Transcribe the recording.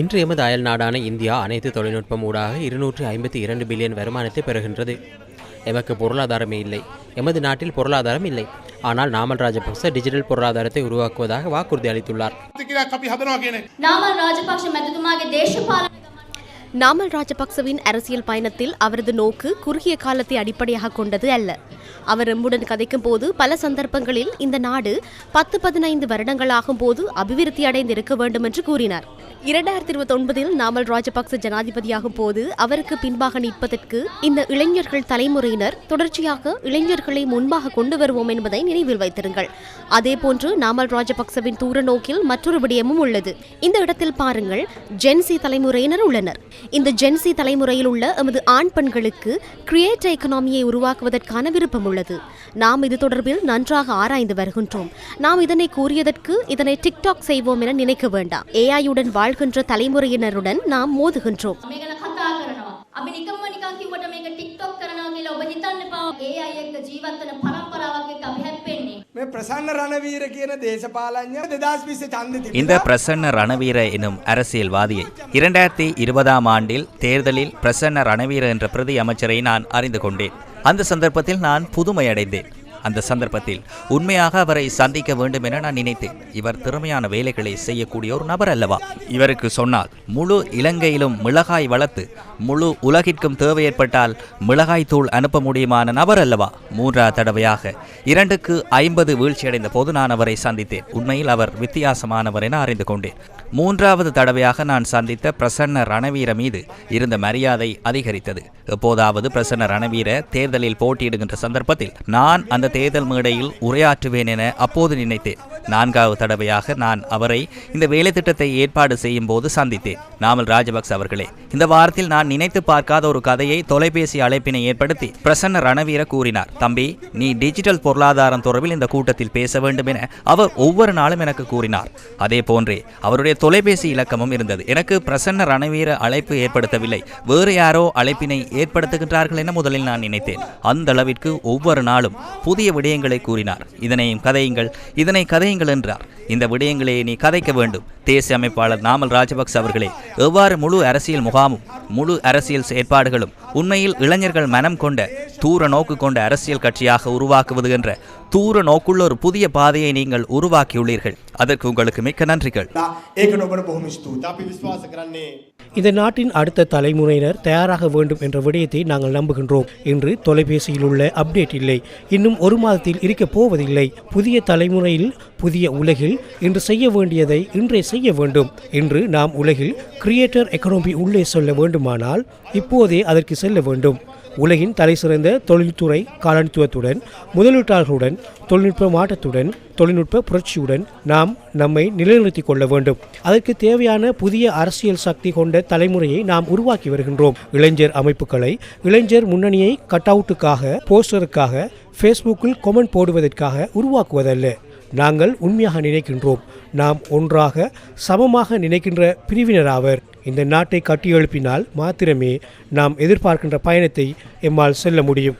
இன்று எமது அயல் நாடான இந்தியா அனைத்து தொழில்நுட்பம் ஊடாக இருநூற்றி ஐம்பத்தி இரண்டு பில்லியன் வருமானத்தை பெறுகின்றது. எமக்கு பொருளாதாரமே இல்லை. எமது நாட்டில் பொருளாதாரம் இல்லை. ஆனால் நாமல் ராஜபக்ச டிஜிட்டல் பொருளாதாரத்தை உருவாக்குவதாக வாக்குறுதி அளித்துள்ளார். நாமல் ராஜபக்சவின் அரசியல் பயணத்தில் அவரது நோக்கு குறுகிய காலத்தை அடிப்படையாக கொண்டது அல்ல. அவர் எம்முடன் கதைக்கும் போது பல சந்தர்ப்பங்களில் இந்த நாடு பத்து பதினைந்து வருடங்களாகும் போது அபிவிருத்தி அடைந்திருக்க வேண்டும் என்று கூறினார். இரண்டாயிரத்தி இருபத்தி ஒன்பதில் நாமல் ராஜபக்ச ஜனாதிபதியாகும் போது அவருக்கு பின்பாக நிற்பதற்கு இந்த இளைஞர்கள் தலைமுறையினர் தொடர்ச்சியாக இளைஞர்களை முன்பாக கொண்டு வருவோம் என்பதை நினைவில் வைத்திருங்கள். அதேபோன்று நாமல் ராஜபக்சவின் தூர நோக்கில் மற்றொரு விடயமும் உள்ளது. இந்த இடத்தில் பாருங்கள் ஜென்சி தலைமுறையினர் உள்ளனர். இந்த ஜென்சி தலைமுறையில் உள்ள எமது ஆண் பெண்களுக்கு கிரியேட் எக்கனாமியை உருவாக்குவதற்கான விருப்பம் உள்ளது நாம் இது தொடர்பில் நன்றாக ஆராய்ந்து வருகின்றோம் நாம் இதனை கூறியதற்கு இதனை டிக்டாக் செய்வோம் என நினைக்க வேண்டாம் ஏஐயுடன் வாழ்கின்ற தலைமுறையினருடன் நாம் மோதுகின்றோம் මේ ගැන කතා කරනවා. අපි නිකම්ම නිකන් කිව්වට මේක TikTok කරනවා කියලා ඔබ හිතන්න එපා. AI එක්ක ජීවත් වෙන පරම්පරාවක් එක්ක අපි හැප්පෙන්නේ. இந்த பிரசன்ன ரணவீர எனும் அரசியல்வாதியை இரண்டாயிரத்தி இருபதாம் ஆண்டில் தேர்தலில் பிரசன்ன ரணவீர என்ற பிரதி அமைச்சரை நான் அறிந்து கொண்டேன். அந்த சந்தர்ப்பத்தில் நான் புதுமை அடைந்தேன் அந்த சந்தர்ப்பத்தில் உண்மையாக அவரை சந்திக்க வேண்டும் என நான் நினைத்தேன். இவர் திறமையான வேலைகளை செய்யக்கூடிய ஒரு நபர் அல்லவா? இவருக்கு சொன்னால் முழு இலங்கையிலும் மிளகாய் வளர்த்து முழு உலகிற்கும் தேவை ஏற்பட்டால் மிளகாய் தூள் அனுப்ப முடியுமான நபர் அல்லவா? மூன்றாவது தடவையாக இரண்டுக்கு ஐம்பது வீழ்ச்சியடைந்த போது நான் அவரை சந்தித்தேன். உண்மையில் அவர் வித்தியாசமானவர் என அறிந்து கொண்டேன். மூன்றாவது தடவையாக நான் சந்தித்த பிரசன்ன ரணவீர மீது இருந்த மரியாதை அதிகரித்தது. எப்போதாவது பிரசன்ன ரணவீர தேர்தலில் போட்டியிடுகின்ற சந்தர்ப்பத்தில் நான் அந்த தேர்தல் மேடையில் உரையாற்றுவேன் என அப்போது நினைத்தேன். நான்காவது தடவையாக நான் அவரை இந்த வேலை திட்டத்தை ஏற்பாடு செய்யும் போது சந்தித்தேன். நாமல் ராஜபக்ச அவர்களே இந்த வாரத்தில் நான் நினைத்து பார்க்காத ஒரு கதையை தொலைபேசி அழைப்பினை ஏற்படுத்தி பிரசன்ன ரணவீர கூறினார். தம்பி நீ டிஜிட்டல் பொருளாதாரம் தொடர்பில் இந்த கூட்டத்தில் பேச வேண்டும் என அவர் ஒவ்வொரு நாளும் எனக்கு கூறினார். அதே போன்றே அவருடைய தொலைபேசி இலக்கமும் இருந்தது. எனக்கு பிரசன்ன ரணவீர அழைப்பு ஏற்படுத்தவில்லை. வேறு யாரோ அழைப்பினை ஏற்படுத்துகின்றார்கள் என முதலில் நான் நினைத்தேன். அந்த அளவிற்கு ஒவ்வொரு நாளும் புதிய விடயங்களை கூறினார். இதனையும் கதையுங்கள் இதனை கதையுங்கள் என்றார். இந்த விடயங்களை நீ கதைக்க வேண்டும். தேசிய அமைப்பாளர் நாமல் ராஜபக்ச அவர்களே எவ்வாறு முழு அரசியல் முகாமும் முழு அரசியல் செயற்பாடுகளும் உண்மையில் இளைஞர்கள் மனம் கொண்ட தூர நோக்கு கொண்ட அரசியல் கட்சியாக உருவாக்குவது என்ற தூர நோக்குள்ள ஒரு புதிய பாதையை நீங்கள் உருவாக்கியுள்ளீர்கள். அதற்கு உங்களுக்கு மிக்க நன்றிகள். இந்த நாட்டின் அடுத்த தலைமுறையினர் தயாராக வேண்டும் என்ற விடயத்தை நாங்கள் நம்புகின்றோம். என்று தொலைபேசியில் உள்ள அப்டேட் இல்லை. இன்னும் ஒரு மாதத்தில் இருக்கப் போவதில்லை. புதிய தலைமுறையில் புதிய உலகில் இன்று செய்ய வேண்டியதை இன்றே செய்ய வேண்டும். என்று நாம் உலகில் கிரியேட்டர் எக்கனாமி உள்ளே சொல்ல வேண்டுமானால் இப்போதே அதற்கு செல்ல வேண்டும். உலகின் தலைசிறந்த தொழில்துறை காலனித்துவத்துடன் முதலீட்டாளர்களுடன் தொழில்நுட்ப மாற்றத்துடன் தொழில்நுட்ப புரட்சியுடன் நாம் நம்மை நிலைநிறுத்திக் கொள்ள வேண்டும். அதற்கு தேவையான புதிய அரசியல் சக்தி கொண்ட தலைமுறையை நாம் உருவாக்கி வருகின்றோம். இளைஞர் அமைப்புகளை இளைஞர் முன்னணியை கட் அவுட்டுக்காக போஸ்டருக்காக ஃபேஸ்புக்கில் கொமெண்ட் போடுவதற்காக உருவாக்குவதல்ல. நாங்கள் உண்மையாக நினைக்கின்றோம். நாம் ஒன்றாக சமமாக நினைக்கின்ற பிரிவினராவர் இந்த நாட்டை கட்டியெழுப்பினால் மாத்திரமே நாம் எதிர்பார்க்கின்ற பயணத்தை எம்மால் செல்ல முடியும்.